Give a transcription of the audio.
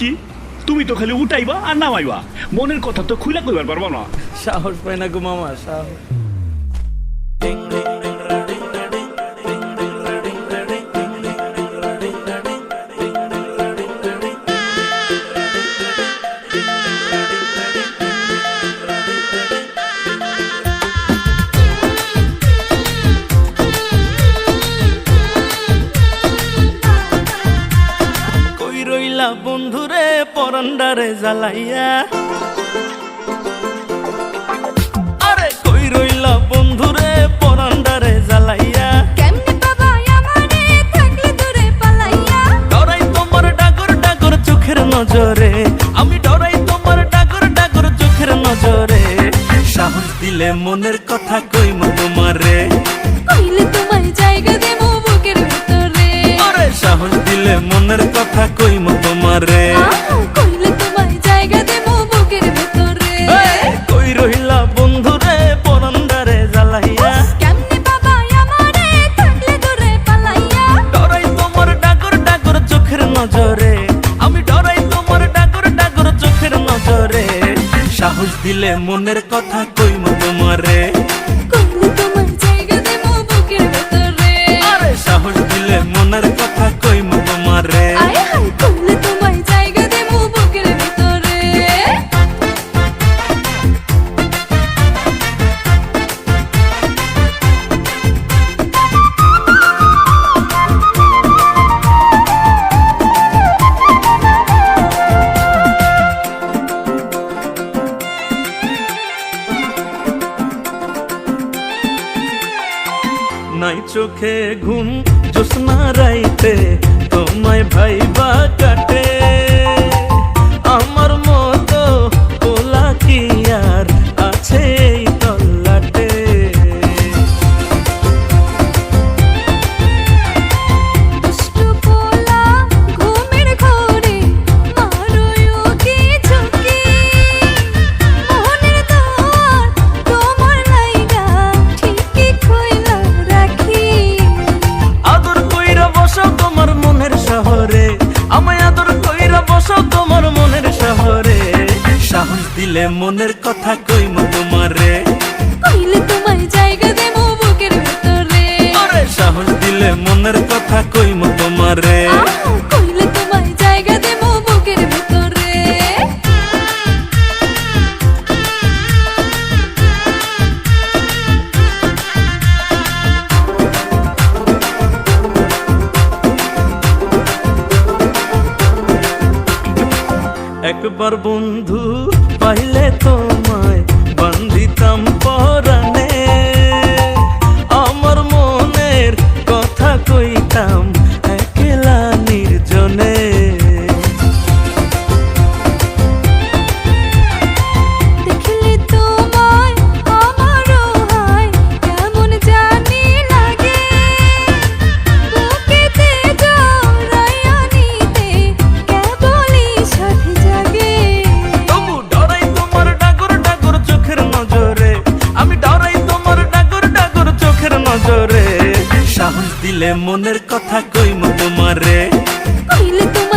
কি? তুমি তো খালি উঠাইবা আর নামাইবা। মনের কথা তো খুলে কইবার পারবা না। সাহস পায় না গো মামা, সাহস। পরন্ডারে জ্বালাইয়া। আরে কই রইলা বন্ধুরে পরন্ডারে তোমার নজরে। আমি ডরাই তোমার ডাগর ডাগর চোখের নজরে। সাহস দিলে মনের কথা কইম তোমারে কইলে তোমায় জায়গা দেবো বুকের ভেতরে। আরে সাহস দিলে মনের কথা কইম দিলে মনের কথা কইম। নাই চোখে ঘুম জোসনা রাইতে তোমায় ভাইবা কাটে। দিলে মনের কথা কইম তোমারে। কইলে তোমায় জায়গা দেবো বুকের ভিতরে। আরে সাহস দিলে মনের কথা একবার বন্ধু পাইলে তোমায় বান্ধিতাম পরানে দিলে মনের কথা কইম তোমারে। কইলে তোমার